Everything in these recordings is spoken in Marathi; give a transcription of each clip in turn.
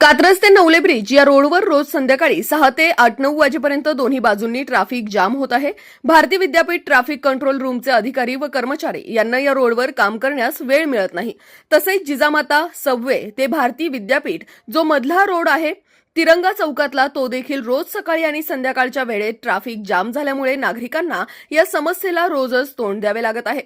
कात्रज ते नवले ब्रिज या रोडवर रोज संध्याकाळी सहा ते आठ नऊ वाजेपर्यंत दोन्ही बाजूंनी ट्रॅफिक जाम होत आहे. भारतीय विद्यापीठ ट्रॅफिक कंट्रोल रूमचे अधिकारी व कर्मचारी यांना या रोडवर काम करण्यास वेळ मिळत नाही. तसेच जिजामाता सबवे ते भारती विद्यापीठ जो मधला रोड आहे तिरंगा चौकातला तो देखील रोज सकाळी आणि संध्याकाळच्या वेळेत ट्रॅफिक जाम झाल्यामुळे नागरिकांना या समस्येला रोजच तोंड द्यावे लागत आहे.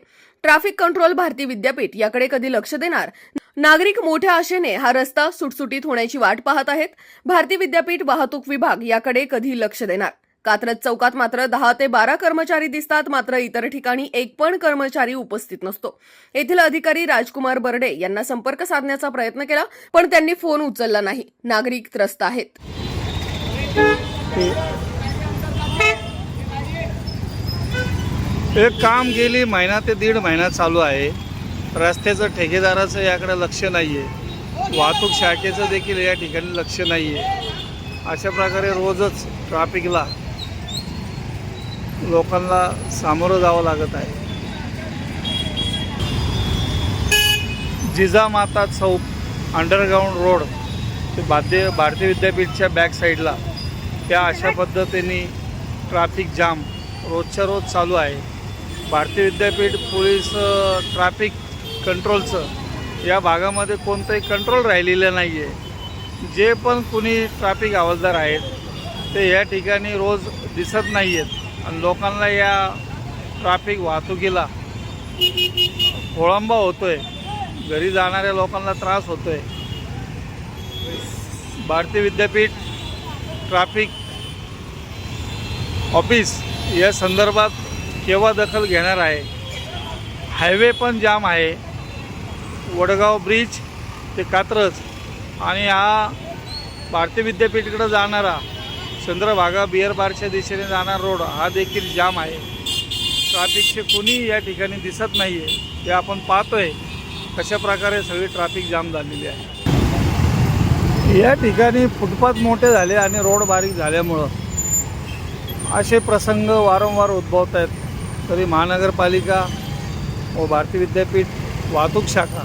ट्रॅफिक कंट्रोल भारती विद्यापीठ याकडे कधी लक्ष देणार? नागरिक मोठ्या आशेने हा रस्ता सुटसुटीत होण्याची वाट पाहत आहेत. भारती विद्यापीठ वाहतूक विभाग याकडे कधी लक्ष देणार? कात्रज चौकात मात्र दहा ते बारा कर्मचारी दिसतात मात्र इतर ठिकाणी एक पण कर्मचारी उपस्थित नसतो. येथील अधिकारी राजकुमार बर्डे यांना संपर्क साधण्याचा प्रयत्न केला पण त्यांनी फोन उचलला नाही. नागरिक त्रस्त आहेत. एक काम गेली महिना ते दीड महिना चालू आहे. रस्त्याचं ठेकेदाराचं याकडे लक्ष नाही आहे वाहतूक शाखेचं देखील या ठिकाणी लक्ष नाही आहे अशा प्रकारे रोजच ट्रॅफिकला लोकांना सामोरं जावं लागत आहे. जिजामाता चौक अंडरग्राऊंड रोड ते भारतीय भारतीय विद्यापीठच्या बॅक साईडला त्या अशा पद्धतीने ट्रॅफिक जाम रोजच्या रोज चालू आहे. भारतीय विद्यापीठ पोलीस ट्राफिक ट्रॅफिक कंट्रोलचं या भागामध्ये कोणतंही कंट्रोल राहिलेलं नाही आहे जे पण कुणी ट्रॅफिक हवालदार आहेत ते या ठिकाणी रोज दिसत नाही आहेत आणि लोकांना या ट्रॅफिक वाहतुकीला खोळंबा होतो आहे घरी जाणाऱ्या लोकांना त्रास होतो आहे भारतीय विद्यापीठ ट्रॅफिक ऑफिस या संदर्भात केव्हा दखल घेणार आहे? हायवे पण जाम आहे. वडगाव ब्रिज ते कात्रज आणि हा भारतीय विद्यापीठकडं जाणारा चंद्रभागा बिअर बारच्या दिशेने जाणारा रोड हा देखील जाम आहे. ट्रॅफिकचे कोणी या ठिकाणी दिसत नाही आहे हे आपण पाहतोय कशा प्रकारे सगळी ट्रॅफिक जाम झालेली आहे. या ठिकाणी फुटपाथ मोठे झाले आणि रोड बारीक झाल्यामुळं असे प्रसंग वारंवार उद्भवत आहेत तरी महानगरपालिका व भारतीय विद्यापीठ वाहतूक शाखा